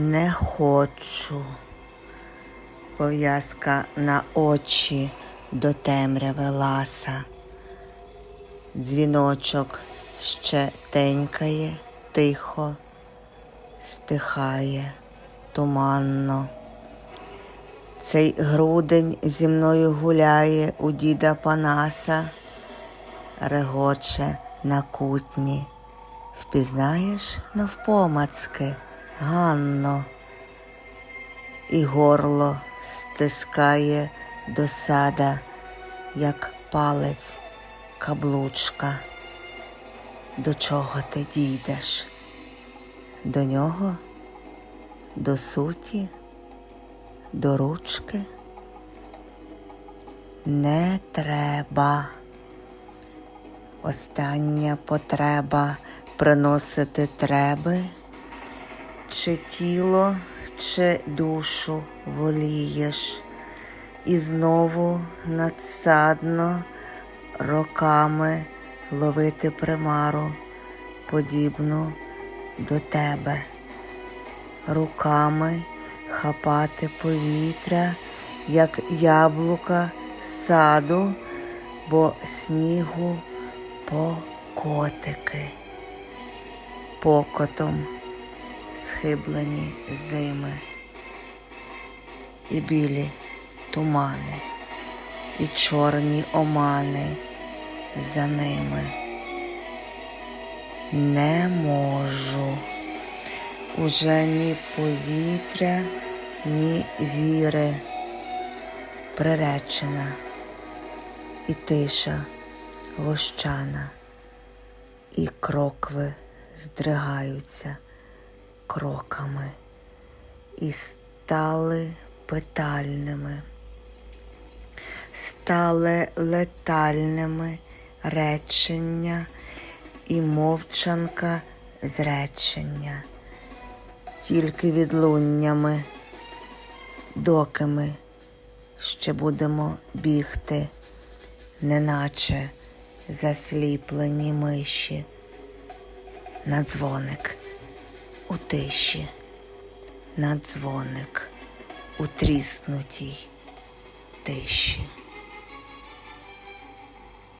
Не хочу. Пов'язка на очі до темряви ласа. Дзвіночок ще тенькає, тихо, стихає туманно. Цей грудень зі мною гуляє у діда Панаса, регоче на кутні. Впізнаєш навпомацки, Ганно, і горло стискає досада, як палець каблучка. До чого ти дійдеш? До нього? До суті? До ручки? Не треба. Остання потреба приносити треби, чи тіло, чи душу волієш, і знову надсадно роками ловити примару, подібну до тебе, руками хапати повітря, як яблука саду, бо снігу по котики, покотом схиблені зими, і білі тумани, і чорні омани за ними. Не можу. Уже ні повітря, ні віри. Приречена і тиша вощана, і крокви здригаються кроками, і стали питальними, стали летальними речення і мовчанка зречення, тільки відлуннями, доки ми ще будемо бігти, неначе засліплені миші, на дзвоник у тиші, на дзвоник у тріснутій тиші.